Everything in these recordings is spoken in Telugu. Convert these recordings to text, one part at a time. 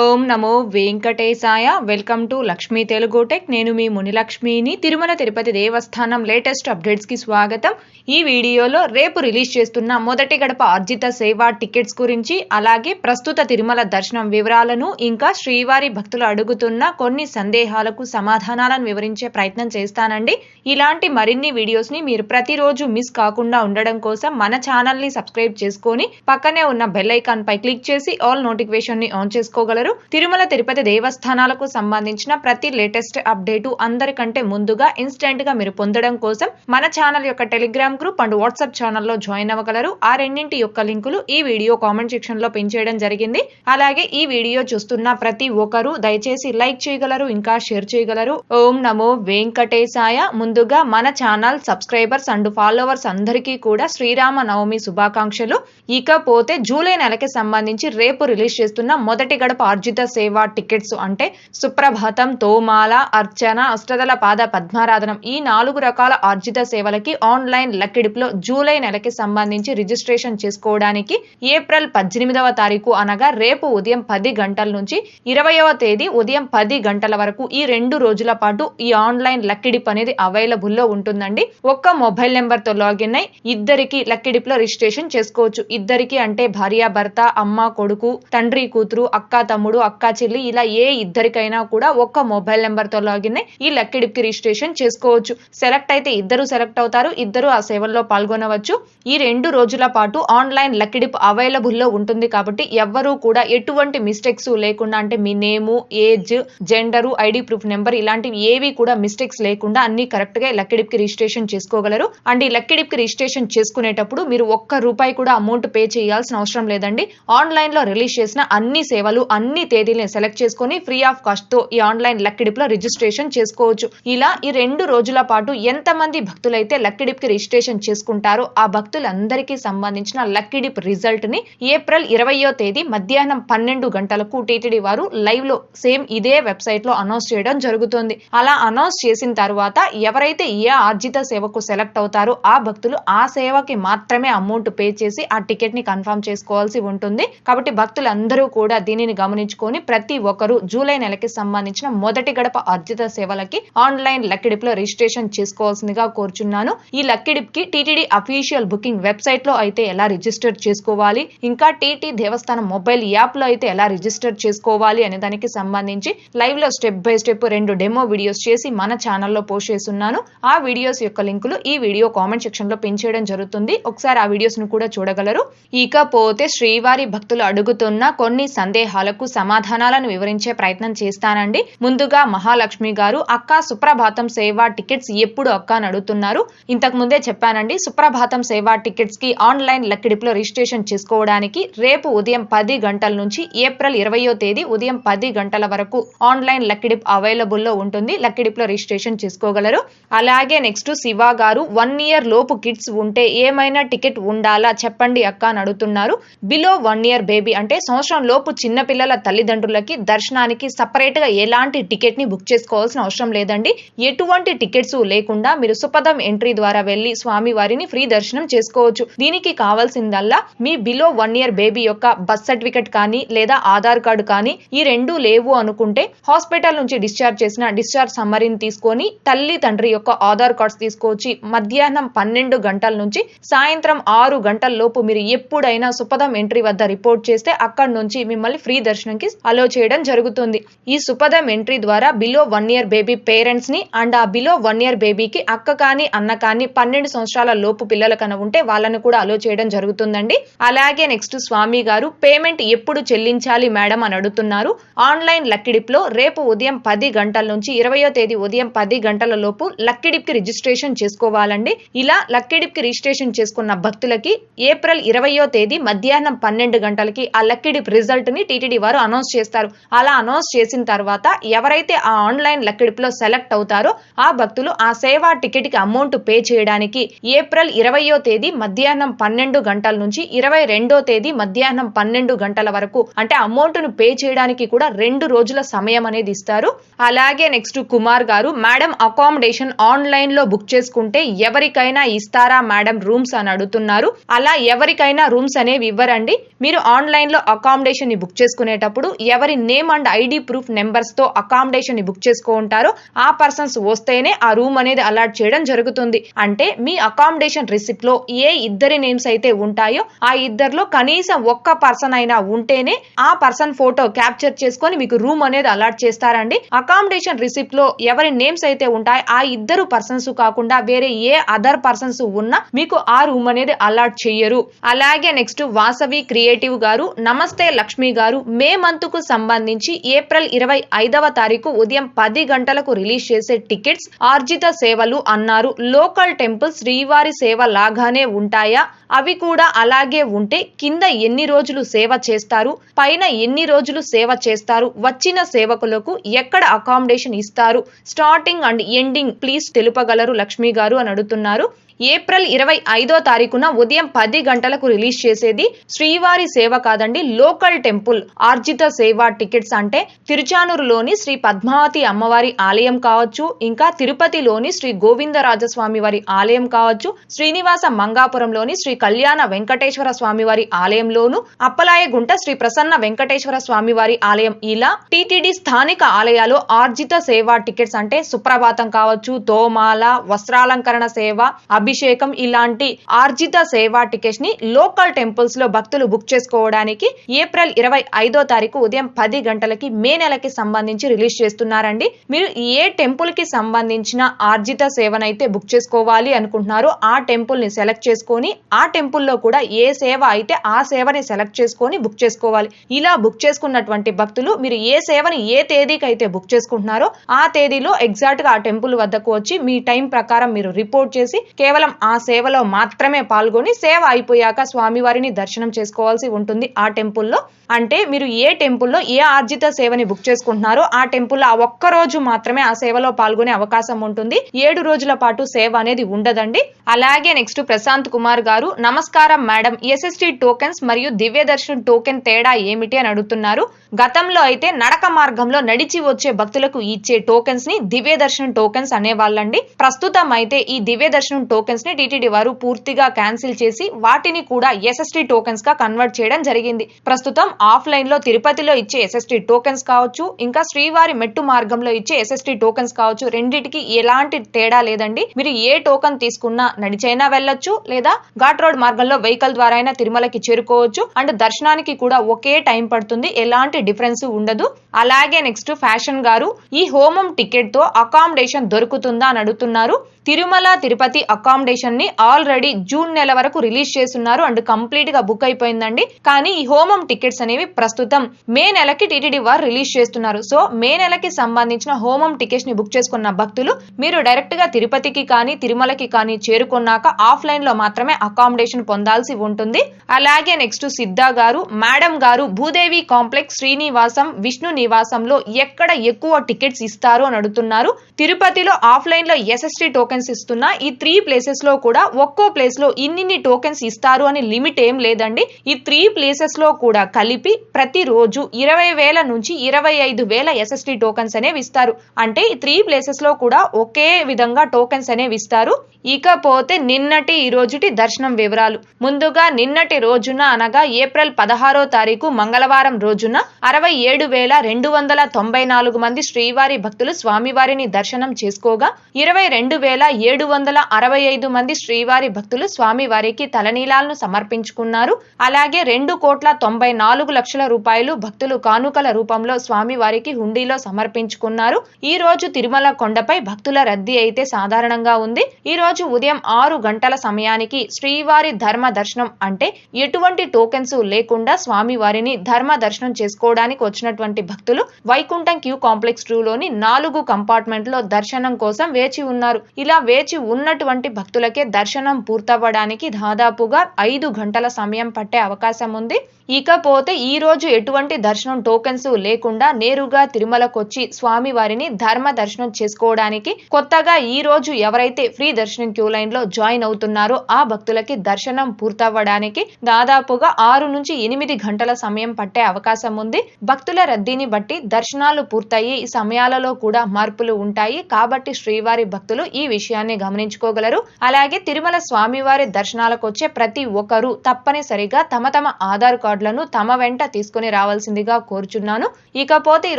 ఓం నమో వెంకటేశాయ. Welcome to Lakshmi Telugu tech. నేను మీ మునిలక్ష్మిని. తిరుమల తిరుపతి దేవస్థానం లేటెస్ట్ అప్డేట్స్కి స్వాగతం. ఈ వీడియోలో రేపు రిలీజ్ చేస్తున్న మొదటి గడప అర్జిత సేవ టికెట్స్ గురించి అలాగే ప్రస్తుత తిరుమల దర్శనం వివరాలను ఇంకా శ్రీవారి భక్తులు అడుగుతున్న కొన్ని సందేహాలకు సమాధానాలను వివరించే ప్రయత్నం చేస్తానండి. ఇలాంటి మరిన్ని వీడియోస్ని మీరు ప్రతిరోజు మిస్ కాకుండా ఉండడం కోసం మన ఛానల్ని సబ్స్క్రైబ్ చేసుకొని పక్కనే ఉన్న బెల్ ఐకాన్ పై క్లిక్ చేసి ఆల్ నోటిఫికేషన్ని ఆన్ చేసుకోగలరు. తిరుమల తిరుపతి దేవస్థానాలకు సంబంధించిన ప్రతి లేటెస్ట్ అప్డేటు అందరికంటే ముందుగా ఇన్స్టెంట్గా మీరు పొందడం కోసం మన ఛానల్ యొక్క టెలిగ్రామ్ గ్రూప్ అండ్ వాట్సాప్ ఛానల్లో జాయిన్ అవ్వగలరు. ఆ రెండింటి యొక్క లింకులు ఈ వీడియో కామెంట్ సెక్షన్లో పిన్ చేయడం జరిగింది. అలాగే ఈ వీడియో చూస్తున్న ప్రతి ఒక్కరూ దయచేసి లైక్ చేయగలరు ఇంకా షేర్ చేయగలరు. ఓం నమో వెంకటేశాయ. ముందుగా మన ఛానల్ సబ్స్క్రైబర్స్ అండ్ ఫాలోవర్స్ అందరికీ కూడా శ్రీరామ నవమి శుభాకాంక్షలు. ఇకపోతే జూలై నెలకి సంబంధించి రేపు రిలీజ్ చేస్తున్న మొదటి గడప ఆర్జిత సేవ టికెట్స్ అంటే సుప్రభాతం తోమాల అర్చన అష్టదల పాద పద్మారాధనం ఈ నాలుగు రకాల ఆర్జిత సేవలకి ఆన్లైన్ లక్కిడిపులో జూలై నెలకి సంబంధించి రిజిస్ట్రేషన్ చేసుకోవడానికి ఏప్రిల్ పద్దెనిమిదవ తారీఖు అనగా రేపు ఉదయం పది గంటల నుంచి ఇరవయవ తేదీ ఉదయం పది గంటల వరకు ఈ రెండు రోజుల పాటు ఈ ఆన్లైన్ లక్కిడిప్ అనేది అవైలబుల్లో ఉంటుందండి. ఒక్క మొబైల్ నెంబర్తో లాగిన్ అయి ఇద్దరికి లక్కిడిప్లో రిజిస్ట్రేషన్ చేసుకోవచ్చు. ఇద్దరికి అంటే భార్య భర్త అమ్మ కొడుకు తండ్రి కూతురు అక్క తమ్ముడు అక్క చెల్లి ఇలా ఏ ఇద్దరికైనా కూడా ఒక్క మొబైల్ నెంబర్తో లాగిన్ ఈ లక్కిడిప్ రిజిస్ట్రేషన్ చేసుకోవచ్చు. సెలెక్ట్ అయితే ఇద్దరు సెలెక్ట్ అవుతారు ఇద్దరు ఆ సేవల్లో పాల్గొనవచ్చు. ఈ రెండు రోజుల పాటు ఆన్లైన్ లక్కిడిప్ అవైలబుల్లో ఉంటుంది కాబట్టి ఎవ్వరూ కూడా ఎటువంటి మిస్టేక్స్ లేకుండా అంటే మీ name age gender ID proof number ఇలాంటివి ఏవి కూడా మిస్టేక్స్ లేకుండా అన్ని కరెక్ట్గా లక్కిడిప్ రిజిస్ట్రేషన్ చేసుకోగలరు. అండ్ ఈ లక్కిడిప్ రిజిస్ట్రేషన్ చేసుకునేటప్పుడు మీరు ఒక్క రూపాయి కూడా అమౌంట్ పే చేయాల్సిన అవసరం లేదండి. ఆన్లైన్లో రిలీజ్ చేసిన అన్ని సేవలు అన్ని అన్ని తేదీలను సెలెక్ట్ చేసుకొని ఫ్రీ ఆఫ్ కాస్ట్తో ఈ ఆన్లైన్ లక్కిడిప్లో రిజిస్ట్రేషన్ చేసుకోవచ్చు. ఇలా ఈ రెండు రోజుల పాటు ఎంతమంది భక్తులైతే లక్కిడిప్కి రిజిస్ట్రేషన్ చేసుకుంటారో ఆ భక్తులందరికీ సంబంధించిన లక్కిడిప్ రిజల్ట్ని ఏప్రిల్ ఇరవయో తేదీ మధ్యాహ్నం పన్నెండు గంటలకు టీటీడీ వారు లైవ్లో సేమ్ ఇదే వెబ్సైట్లో అనౌన్స్ చేయడం జరుగుతుంది. అలా అనౌన్స్ చేసిన తర్వాత ఎవరైతే ఏ ఆర్జిత సేవకు సెలెక్ట్ అవుతారో ఆ భక్తులు ఆ సేవకి మాత్రమే అమౌంట్ పే చేసి ఆ టికెట్ని కన్ఫర్మ్ చేసుకోవాల్సి ఉంటుంది. కాబట్టి భక్తులందరూ కూడా దీనిని గమనించుకొని ప్రతి ఒక్కరూ జూలై నెలకి సంబంధించిన మొదటి గడప అర్జిత సేవలకి ఆన్లైన్ లక్కిడిప్లో రిజిస్ట్రేషన్ చేసుకోవాల్సిందిగా కోరుచున్నాను. ఈ లక్కిడిప్కి టీటీడీ అఫీషియల్ బుకింగ్ వెబ్సైట్లో అయితే ఎలా రిజిస్టర్ చేసుకోవాలి? ఇంకా టీటీ దేవస్థానం మొబైల్ యాప్లో అయితే ఎలా రిజిస్టర్ చేసుకోవాలి అనే దానికి సంబంధించి లైవ్లో స్టెప్ బై స్టెప్ రెండు డెమో వీడియోస్ చేసి మన ఛానల్లో పోస్ట్ చేస్తున్నాను. ఆ వీడియోస్ యొక్క లింకులు ఈ వీడియో కామెంట్ సెక్షన్లో పిన్ చేయడం జరుగుతుంది. ఒకసారి ఆ వీడియోస్ను కూడా చూడగలరు. ఇకపోతే శ్రీవారి భక్తులు అడుగుతున్న కొన్ని సందేహాలకు సమాధానాలను వివరించే ప్రయత్నం చేస్తానండి. ముందుగా మహాలక్ష్మి గారు అక్క సుప్రభాతం సేవ టికెట్స్ ఎప్పుడు అక్క? అని అడుగుతున్నారు. ఇంతకు ముందే చెప్పానండి సుప్రభాతం సేవ టికెట్స్కి ఆన్లైన్ లక్కిడిపిలో రిజిస్ట్రేషన్ చేసుకోవడానికి రేపు ఉదయం పది గంటల నుంచి ఏప్రిల్ ఇరవయో తేదీ ఉదయం పది గంటల వరకు ఆన్లైన్ లక్కిడిప్ అవైలబుల్లో ఉంటుంది. లక్కిడిప్లో రిజిస్ట్రేషన్ చేసుకోగలరు. అలాగే నెక్స్ట్ శివ గారు వన్ ఇయర్ లోపు కిడ్స్ ఉంటే ఏమైనా టికెట్ ఉండాలా? చెప్పండి అక్క అని అడుగుతున్నారు. బిలో వన్ ఇయర్ బేబీ అంటే సంవత్సరం లోపు చిన్న పిల్లల తల్లిదండ్రులకి దర్శనానికి సపరేట్గా ఎలాంటి టికెట్ని బుక్ చేసుకోవాల్సిన అవసరం లేదండి. ఎటువంటి టికెట్స్ లేకుండా మీరు సుపదం ఎంట్రీ ద్వారా వెళ్ళి స్వామి వారిని ఫ్రీ దర్శనం చేసుకోవచ్చు. దీనికి కావాల్సిందల్లా మీ బిలో వన్ ఇయర్ బేబీ యొక్క బర్త్ సర్టిఫికెట్ కానీ లేదా ఆధార్ కార్డు కానీ ఈ రెండు లేవు అనుకుంటే హాస్పిటల్ నుంచి డిశ్చార్జ్ చేసిన డిశ్చార్జ్ సమ్మరిని తీసుకొని తల్లి తండ్రి యొక్క ఆధార్ కార్డ్స్ తీసుకొచ్చి మధ్యాహ్నం పన్నెండు గంటల నుంచి సాయంత్రం ఆరు గంటల లోపు మీరు ఎప్పుడైనా సుపదం ఎంట్రీ వద్ద రిపోర్ట్ చేస్తే అక్కడ నుంచి మిమ్మల్ని ఫ్రీ దర్శనం దర్శనంకి అలో చేయడం జరుగుతుంది. ఈ సుపదం ఎంట్రీ ద్వారా బిలో వన్ ఇయర్ బేబీ పేరెంట్స్ని అండ్ ఆ బిలో వన్ ఇయర్ బేబీకి అక్క కానీ అన్న కానీ పన్నెండు సంవత్సరాల లోపు పిల్లలు కన ఉంటే వాళ్ళని కూడా అలో చేయడం జరుగుతుందండి. అలాగే నెక్స్ట్ స్వామి గారు పేమెంట్ ఎప్పుడు చెల్లించాలి మేడం? అని అడుగుతున్నారు. ఆన్లైన్ లక్కిడిప్లో రేపు ఉదయం పది గంటల నుంచి ఇరవయో తేదీ ఉదయం పది గంటల లోపు లక్కిడిప్కి రిజిస్ట్రేషన్ చేసుకోవాలండి. ఇలా లక్కిడిప్కి రిజిస్ట్రేషన్ చేసుకున్న భక్తులకి ఏప్రిల్ ఇరవయో తేదీ మధ్యాహ్నం పన్నెండు గంటలకి ఆ లక్కిడిప్ రిజల్ట్ని టీటీడీ వారు అనౌన్స్ చేస్తారు. అలా అనౌన్స్ చేసిన తర్వాత ఎవరైతే ఆ ఆన్లైన్ లక్కిడిపులో సెలెక్ట్ అవుతారో ఆ భక్తులు ఆ సేవా టికెట్కి అమౌంట్ పే చేయడానికి ఏప్రిల్ ఇరవయో తేదీ మధ్యాహ్నం పన్నెండు గంటల నుంచి ఇరవై రెండో తేదీ మధ్యాహ్నం పన్నెండు గంటల వరకు అంటే అమౌంట్ను పే చేయడానికి కూడా రెండు రోజుల సమయం అనేది ఇస్తారు. అలాగే next Kumar garu madam accommodation ఆన్లైన్లో బుక్ చేసుకుంటే ఎవరికైనా ఇస్తారా మేడం రూమ్స్? అని అడుగుతున్నారు. అలా ఎవరికైనా రూమ్స్ అనేవి ఇవ్వరండి. మీరు ఆన్లైన్లో అకామిడేషన్ని బుక్ చేసుకునేటప్పుడు చేసుకునేటప్పుడు ఎవరి నేమ్ అండ్ ఐడి ప్రూఫ్ నెంబర్స్తో అకామిడేషన్ని బుక్ చేసుకుంటారో ఆ పర్సన్స్ వస్తేనే ఆ రూమ్ అనేది అలాట్ చేయడం జరుగుతుంది. అంటే మీ అకామిడేషన్ రిసిప్ట్లో ఏ ఇద్దరి నేమ్స్ అయితే ఉంటాయో ఆ ఇద్దరిలో కనీసం ఒక్క పర్సన్ అయినా ఉంటేనే ఆ పర్సన్ ఫోటో క్యాప్చర్ చేసుకొని మీకు రూమ్ అనేది అలాట్ చేస్తారండి. అకామిడేషన్ రిసిప్ట్లో ఎవరి నేమ్స్ అయితే ఉంటాయో ఆ ఇద్దరు పర్సన్స్ కాకుండా వేరే ఏ అదర్ పర్సన్స్ ఉన్నా మీకు ఆ రూమ్ అనేది అలాట్ చెయ్యరు అలాగే నెక్స్ట్ వాసవి క్రియేటివ్ గారు నమస్తే లక్ష్మి గారు మే మే మంత్కు సంబంధించి ఏప్రిల్ ఇరవై ఐదవ తారీఖు ఉదయం పది గంటలకు రిలీజ్ చేసే టికెట్స్ ఆర్జిత సేవలు అన్నారు. లోకల్ టెంపుల్ శ్రీవారి సేవ లాగానే ఉంటాయా? అవి కూడా అలాగే ఉంటే కింద ఎన్ని రోజులు సేవ చేస్తారు? పైన ఎన్ని రోజులు సేవ చేస్తారు? వచ్చిన సేవకులకు ఎక్కడ అకామిడేషన్ ఇస్తారు? స్టార్టింగ్ అండ్ ఎండింగ్ ప్లీజ్ తెలుపగలరు లక్ష్మి గారు అని అడుగుతున్నారు. ఏప్రిల్ ఇరవై ఐదో తారీఖున ఉదయం పది గంటలకు రిలీజ్ చేసేది శ్రీవారి సేవ కాదండి లోకల్ టెంపుల్. ఆర్జిత సేవ టికెట్స్ అంటే తిరుచానూరులోని శ్రీ పద్మావతి అమ్మవారి ఆలయం కావచ్చు ఇంకా తిరుపతిలోని శ్రీ గోవిందరాజస్వామి వారి ఆలయం కావచ్చు శ్రీనివాస మంగాపురంలోని శ్రీ కళ్యాణ వెంకటేశ్వర స్వామి వారి ఆలయంలోను అప్పలాయగుంట శ్రీ ప్రసన్న వెంకటేశ్వర స్వామి వారి ఆలయం. ఇలా టిటిడి స్థానిక ఆలయాలు ఆర్జిత సేవ టికెట్స్ అంటే సుప్రభాతం కావచ్చు తోమాల వస్త్రాలంకరణ సేవ అభిషేకం ఇలాంటి ఆర్జిత సేవా టికెట్స్ని లోకల్ టెంపుల్స్లో భక్తులు బుక్ చేసుకోవడానికి ఏప్రిల్ ఇరవై ఐదో తారీఖు ఉదయం పది గంటలకి మే నెలకి సంబంధించి రిలీజ్ చేస్తున్నారండి. మీరు ఏ టెంపుల్కి సంబంధించిన ఆర్జిత సేవనైతే బుక్ చేసుకోవాలి అనుకుంటున్నారో ఆ టెంపుల్ని సెలెక్ట్ చేసుకొని ఆ టెంపుల్లో కూడా ఏ సేవ అయితే ఆ సేవని సెలెక్ట్ చేసుకొని బుక్ చేసుకోవాలి. ఇలా బుక్ చేసుకున్నటువంటి భక్తులు మీరు ఏ సేవని ఏ తేదీకి అయితే బుక్ చేసుకుంటున్నారో ఆ తేదీలో ఎగ్జాక్ట్గా ఆ టెంపుల్ వద్దకు వచ్చి మీ టైం ప్రకారం మీరు రిపోర్ట్ చేసి కేవలం ఆ సేవలో మాత్రమే పాల్గొని సేవ అయిపోయాక స్వామివారిని దర్శనం చేసుకోవాల్సి ఉంటుంది ఆ టెంపుల్లో. అంటే మీరు ఏ టెంపుల్లో ఏ ఆర్జిత సేవని బుక్ చేసుకుంటున్నారో ఆ టెంపుల్లో ఆ ఒక్క రోజు మాత్రమే ఆ సేవలో పాల్గొనే అవకాశం ఉంటుంది. ఏడు రోజుల పాటు సేవ అనేది ఉండదండి. అలాగే నెక్స్ట్ ప్రశాంత్ కుమార్ గారు నమస్కారం మేడం ఎస్ఎస్టీ టోకెన్స్ మరియు దివ్య దర్శన్ టోకెన్ తేడా ఏమిటి అని అడుగుతున్నారు. గతంలో అయితే నడక మార్గంలో నడిచి వచ్చే భక్తులకు ఇచ్చే టోకెన్స్ని దివ్య దర్శనం టోకెన్స్ అనేవాళ్ళండి. ప్రస్తుతం అయితే ఈ దివ్య దర్శనం టోకెన్స్ని టీటీడీ వారు పూర్తిగా క్యాన్సిల్ చేసి వాటిని కూడా ఎస్ఎస్టీ టోకెన్స్గా కన్వర్ట్ చేయడం జరిగింది. ప్రస్తుతం ఆఫ్లైన్లో తిరుపతిలో ఇచ్చే ఎస్ఎస్టీ టోకెన్స్ కావచ్చు ఇంకా శ్రీవారి మెట్టు మార్గంలో ఇచ్చే ఎస్ఎస్టీ టోకెన్స్ కావచ్చు రెండింటికి ఎలాంటి తేడా లేదండి. మీరు ఏ టోకెన్ తీసుకున్నా నడిచైనా వెళ్ళొచ్చు లేదా ఘాట్ రోడ్ మార్గంలో వెహికల్ ద్వారా అయినా తిరుమలకి చేరుకోవచ్చు. అండ్ దర్శనానికి కూడా ఒకే టైం పడుతుంది. ఎలాంటి డిఫరెన్స్ ఉండదు. అలాగే నెక్స్ట్ ఫ్యాషన్ గారు ఈ హోమం టికెట్తో అకామిడేషన్ దొరుకుతుందా అని అడుగుతున్నారు. తిరుమల తిరుపతి అకామిడేషన్ని ఆల్రెడీ జూన్ నెల వరకు రిలీజ్ చేస్తున్నారు. అండ్ కంప్లీట్గా బుక్ అయిపోయిందండి. కానీ ఈ హోమం టికెట్స్ అనేవి ప్రస్తుతం మే నెలకి టీటీడీ వారు రిలీజ్ చేస్తున్నారు. సో మే నెలకి సంబంధించిన హోమం టికెట్స్ని బుక్ చేసుకున్న భక్తులు మీరు డైరెక్ట్గా తిరుపతికి కానీ తిరుమలకి కానీ చేరుకున్నాక ఆఫ్లైన్లో మాత్రమే అకామిడేషన్ పొందాల్సి ఉంటుంది. అలాగే నెక్స్ట్ సిద్ధా గారు మేడం గారు భూదేవి కాంప్లెక్స్ శ్రీనివాసం విష్ణు నివాసంలో ఎక్కడ ఎక్కువ టికెట్స్ ఇస్తారు అని అడుగుతున్నారు. తిరుపతిలో ఆఫ్లైన్లో ఎస్ఎస్టీ టోకెన్స్ ఇస్తున్నా ఈ త్రీ ప్లేసెస్లో కూడా ఒక్కో ప్లేస్లో ఇన్నిన్ని టోకెన్స్ ఇస్తారు అని లిమిట్ ఏం లేదండి. ఈ త్రీ ప్లేసెస్లో కూడా కలిపి ప్రతిరోజు ఇరవై వేల నుంచి ఇరవై ఐదు వేల ఎస్ఎస్టీ టోకెన్స్ అనేవి ఇస్తారు. అంటే ఈ త్రీ ప్లేసెస్లో కూడా ఒకే విధంగా టోకెన్స్ అనేవి ఇస్తారు. ఇకపోతే నిన్నటి ఈ రోజుటి దర్శనం వివరాలు. ముందుగా నిన్నటి రోజున అనగా ఏప్రిల్ పదహారో తారీఖు మంగళవారం రోజున అరవై ఏడు వేల రెండు వందల తొంభై నాలుగు మంది శ్రీవారి భక్తులు స్వామివారిని దర్శనం చేసుకోగా ఇరవై రెండు వేల ఏడు వందల అరవై ఐదు మంది శ్రీవారి భక్తులు స్వామివారికి తలనీలాలను సమర్పించుకున్నారు. అలాగే రెండు కోట్ల తొంభై నాలుగు లక్షల రూపాయలు భక్తులు కానుకల రూపంలో స్వామివారికి హుండీలో సమర్పించుకున్నారు. ఈ రోజు తిరుమల కొండపై భక్తుల రద్దీ అయితే సాధారణంగా ఉంది. ఈ రోజు ఉదయం ఆరు గంటల సమయానికి శ్రీవారి ధర్మ దర్శనం అంటే ఎటువంటి టోకెన్స్ లేకుండా స్వామివారిని ధర్మ దర్శనం చేసుకోవడానికి వచ్చినటువంటి భక్తులు వైకుంఠం క్యూ కాంప్లెక్స్ టూలోని నాలుగు కంపార్ట్మెంట్లో దర్శనం కోసం వేచి ఉన్నారు. ఇలా వేచి ఉన్నటువంటి భక్తులకే దర్శనం పూర్తవ్వడానికి దాదాపుగా ఐదు గంటల సమయం పట్టే అవకాశం ఉంది. ఇకపోతే ఈ రోజు ఎటువంటి దర్శనం టోకెన్స్ లేకుండా నేరుగా తిరుమలకొచ్చి స్వామి వారిని ధర్మ దర్శనం చేసుకోవడానికి కొత్తగా ఈ రోజు ఎవరైతే ఫ్రీ దర్శనం క్యూ లైన్లో జాయిన్ అవుతున్నారో ఆ భక్తులకి దర్శనం పూర్తవ్వడానికి దాదాపుగా ఆరు నుంచి ఎనిమిది గంటల సమయం పట్టే అవకాశం ఉంది. భక్తుల రద్దీని బట్టి దర్శనాలు పూర్తయ్యే ఈ సమయాలలో కూడా మార్పులు ఉంటాయి. కాబట్టి శ్రీవారి భక్తులు ఈ విషయాన్ని గమనించుకోగలరు. అలాగే తిరుమల స్వామివారి దర్శనాలకు వచ్చే ప్రతి ఒక్కరూ తప్పనిసరిగా తమ తమ ఆధార్ కార్డులను తమ వెంట తీసుకుని రావాల్సిందిగా కోరుచున్నాను. ఇకపోతే ఈ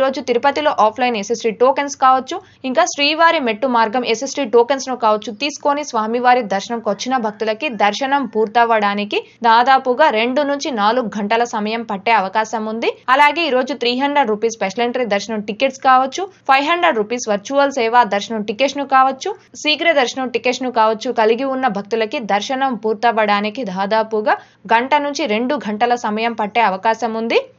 రోజు తిరుపతిలో ఆఫ్లైన్ ఎస్ఎస్టీ టోకెన్స్ కావచ్చు ఇంకా శ్రీవారి మెట్టు మార్గం ఎస్ఎస్టీ టోకెన్స్ను కావచ్చు తీసుకొని స్వామివారి దర్శనంకి వచ్చిన భక్తులకి దర్శనం పూర్తవ్వడానికి దాదాపుగా రెండు నుంచి నాలుగు గంటల సమయం పట్టే అవకాశం ఉంది. అలాగే ఈ రోజు three hundred rupees special entry దర్శనం టికెట్స్ కావచ్చు ఫైవ్ హండ్రెడ్ రూపీస్ వర్చువల్ సేవా దర్శనం టికెట్స్ను కావచ్చు శీఘ్ర దర్శనం టికెట్స్ను కావచ్చు కలిగి ఉన్న భక్తులకి దర్శనం పూర్తవ్వడానికి దాదాపుగా గంట నుంచి రెండు గంటల సమయం పట్టే అవకాశం ఉంది